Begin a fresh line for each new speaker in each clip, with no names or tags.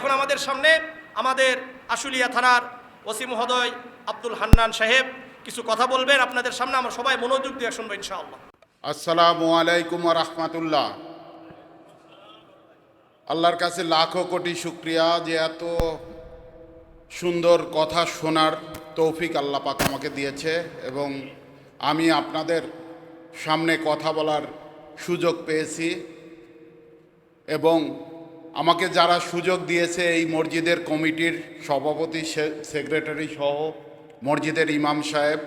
এখন আমাদের সামনে আমাদের আশুলিয়া থানার ওসি মহোদয় আব্দুল হান্নান সাহেব কিছু কথা বলবেন। আপনাদের সামনে আমরা সবাই মনোযোগ দিয়ে শুনব ইনশাআল্লাহ।
আসসালামু আলাইকুম রহমতুল্লাহ। আল্লাহর কাছে লাখো কোটি শুক্রিয়া যে এত সুন্দর কথা শোনার তৌফিক আল্লাহ পাক আমাকে দিয়েছে এবং আমি আপনাদের সামনে কথা বলার সুযোগ পেয়েছি এবং আমাকে যারা সুযোগ দিয়েছে এই মসজিদের কমিটির সভাপতি সেক্রেটারি সহ মসজিদের ইমাম সাহেব,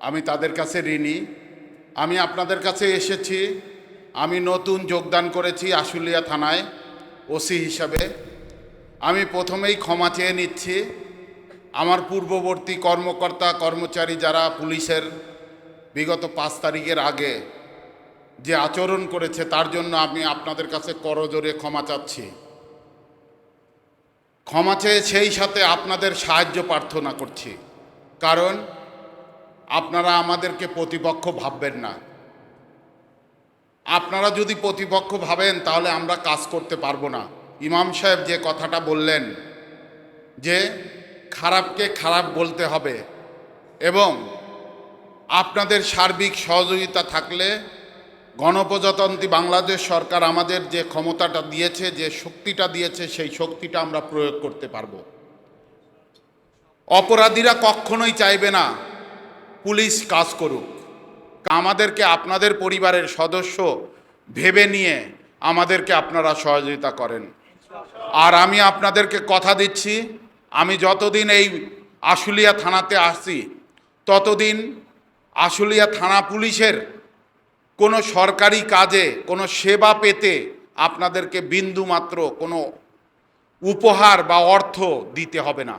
আমি তাদের কাছে ঋণী। আমি আপনাদের কাছে এসেছি। আমি নতুন যোগদান করেছি আশুলিয়া থানায় ওসি হিসাবে। আমি প্রথমেই ক্ষমা চেয়ে নিচ্ছি। আমার পূর্ববর্তী কর্মকর্তা, কর্মচারী যারা পুলিশের বিগত পাঁচ তারিখের আগে যে আচরণ করেছে, তার জন্য আমি আপনাদের কাছে করজোরে ক্ষমা চাচ্ছি। ক্ষমা চেয়ে সেই সাথে আপনাদের সাহায্য প্রার্থনা করছি। কারণ, আপনারা আমাদেরকে প্রতিপক্ষ ভাববেন না। আপনারা যদি প্রতিপক্ষ ভাবেন, তাহলে আমরা কাজ করতে পারব না। ইমাম সাহেব যে কথাটা বললেন, যে খারাপকে খারাপ বলতে হবে এবং আপনাদের সার্বিক সহযোগিতা থাকলে গণপ্রজাতন্ত্রী বাংলাদেশ সরকার আমাদের যে ক্ষমতাটা দিয়েছে, যে শক্তিটা দিয়েছে, সেই শক্তিটা আমরা প্রয়োগ করতে পারব। অপরাধীরা কখনোই চাইবে না পুলিশ কাজ করুক। আমাদেরকে আপনাদের পরিবারের সদস্য ভেবে নিয়ে আমাদেরকে আপনারা সহযোগিতা করেন। আর আমি আপনাদেরকে কথা দিচ্ছি, আমি যতদিন এই আশুলিয়া থানাতে আসছি, ততদিন আশুলিয়া থানা পুলিশের কোনো সরকারি কাজে, কোনো সেবা পেতে আপনাদেরকে বিন্দুমাত্র কোনো উপহার বা অর্থ দিতে হবে না।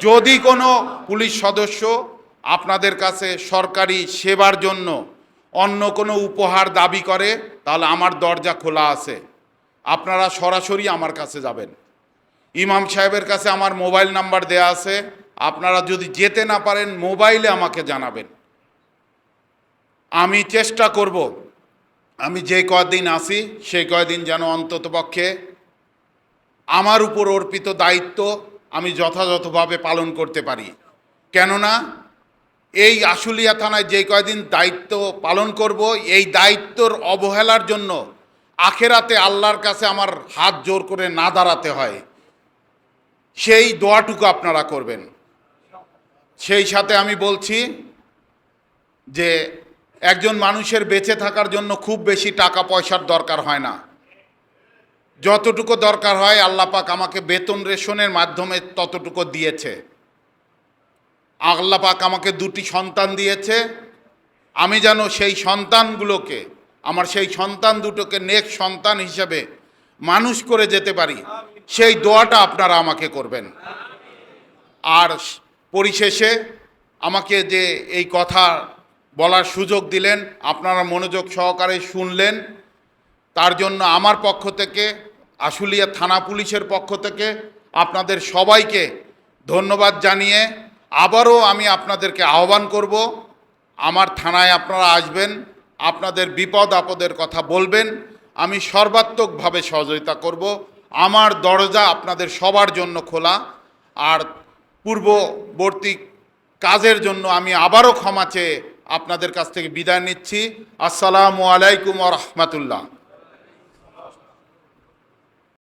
যদি কোনো পুলিশ সদস্য আপনাদের কাছে সরকারি সেবার জন্য অন্য কোনো উপহার দাবি করে, তাহলে আমার দরজা খোলা আছে। আপনারা সরাসরি আমার কাছে যাবেন। ইমাম সাহেবের কাছে আমার মোবাইল নাম্বার দেয়া আছে। আপনারা যদি যেতে না পারেন, মোবাইলে আমাকে জানাবেন। আমি চেষ্টা করব। আমি যে কয়দিন আসি সেই কয়দিন যেন অন্ততপক্ষে আমার উপর অর্পিত দায়িত্ব আমি যথাযথভাবে পালন করতে পারি। কেননা, এই আশুলিয়া থানায় যে কয়দিন দায়িত্ব পালন করব, এই দায়িত্বর অবহেলার জন্য আখেরাতে আল্লাহর কাছে আমার হাত জোর করে না দাঁড়াতে হয়। সেই দোয়াটুকু আপনারা করবেন। সেই সাথে আমি বলছি যে একজন মানুষের বেঁচে থাকার জন্য খুব বেশি টাকা পয়সার দরকার হয় না। যতটুকু দরকার হয় আল্লাহ পাক আমাকে বেতন রেশনের মাধ্যমে ততটুকু দিয়েছে। আল্লাহ পাক আমাকে দুটি সন্তান দিয়েছে। আমি যেন সেই সন্তানগুলোকে, আমার সেই সন্তান দুটোকে নেক সন্তান হিসেবে মানুষ করে যেতে পারি, সেই দোয়াটা আপনারা আমাকে করবেন। আর পরিশেষে আমাকে যে এই কথা বলার সুযোগ দিলেন, আপনারা মনোযোগ সহকারে শুনলেন। তার জন্য আমার পক্ষ থেকে, আশুলিয়া থানা পুলিশের পক্ষ থেকে আপনাদের সবাইকে ধন্যবাদ জানিয়ে আবারও আমি আপনাদেরকে আহ্বান করব। আমার থানায় আপনারা আসবেন, আপনাদের বিপদ আপদের কথা বলবেন, আমি সর্বাত্মকভাবে সহযোগিতা করব। আমার দরজা আপনাদের সবার জন্য খোলা, আর পূর্ববর্তী কাজের জন্য আমি আবারও ক্ষমা চেয়ে আপনাদের কাছ থেকে বিদায় নিচ্ছি। আসসালামু আলাইকুম রহমতুল্লাহ।